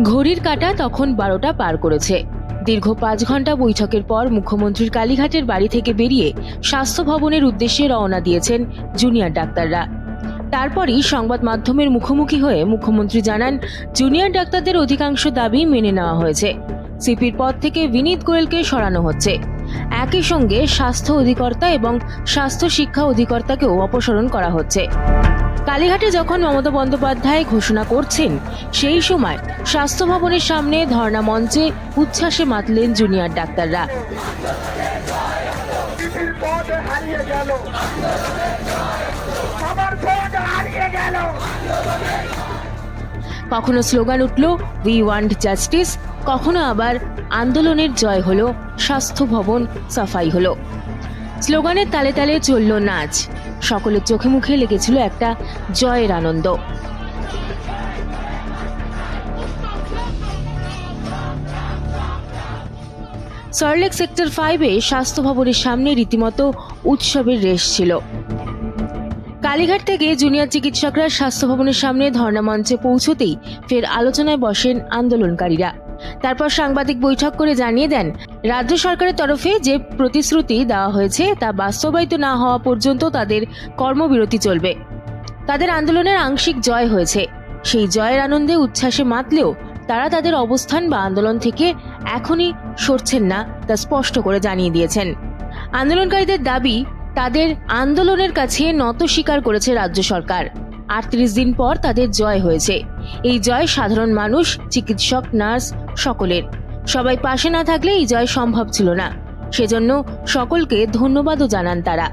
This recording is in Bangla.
ঘড়ির কাঁটা তখন বারোটা পার করেছে। দীর্ঘ পাঁচ ঘণ্টা বৈঠকের পর মুখ্যমন্ত্রীর কালীঘাটের বাড়ি থেকে বেরিয়ে স্বাস্থ্য ভবনের উদ্দেশ্যে রওনা দিয়েছেন জুনিয়র ডাক্তাররা। তারপরই সংবাদ মাধ্যমের মুখোমুখি হয়ে মুখ্যমন্ত্রী জানান, জুনিয়র ডাক্তারদের অধিকাংশ দাবি মেনে নেওয়া হয়েছে। সিপির পদ থেকে বিনীত গোয়েলকে সরানো হচ্ছে। একই সঙ্গে স্বাস্থ্য অধিকর্তা এবং স্বাস্থ্য শিক্ষা অধিকর্তাকেও অপসারণ করা হচ্ছে। কালীঘাটে যখন মমতা বন্দ্যোপাধ্যায় ঘোষণা করছেন সেই সময় স্বাস্থ্য ভবনের সামনে ধর্ণা মঞ্চে উচ্ছ্বাসে মাতলেন জুনিয়র ডাক্তাররা। কখনো স্লোগান উঠল উই ওয়ান্ট জাস্টিস কখনো আবার আন্দোলনের জয় হলো স্বাস্থ্য ভবন সাফাই হলো স্লোগানের তালে তালে চলল নাচ। সকলের চোখে মুখে লেগেছিল একটা জয়ের আনন্দ। সল্টলেক সেক্টর ফাইভে স্বাস্থ্য ভবনের সামনে রীতিমতো উৎসবের রেশ ছিল। কালীঘাট থেকে জুনিয়র চিকিৎসকরা স্বাস্থ্য ভবনের সামনে ধর্ণা মঞ্চে পৌঁছতেই ফের আলোচনায় বসেন আন্দোলনকারীরা। তারপর সাংবাদিক বৈঠক করে জানিয়ে দেন, রাজ্য সরকারের তরফে যে প্রতিশ্রুতি দেওয়া হয়েছে তা বাস্তবায়িত না হওয়া পর্যন্ত তাদের কর্মবিরতি চলবে। তাদের আন্দোলনের আংশিক জয় হয়েছে। সেই জয়ের আনন্দে উচ্ছ্বাসে মাতলেও তারা তাদের অবস্থান বা আন্দোলন থেকে এখনই সরছেন না তা স্পষ্ট করে জানিয়ে দিয়েছেন। আন্দোলনকারীদের দাবি, তাদের আন্দোলনের কাছে নত স্বীকার করেছে রাজ্য সরকার। আটত্রিশ দিন পর তাদের জয় হয়েছে। এই জয় সাধারণ মানুষ, চিকিৎসক, নার্স সকলের। সবাই পাশে না থাকলে এই জয় সম্ভব ছিল না। সেজন্য সকলকে ধন্যবাদও জানান তারা।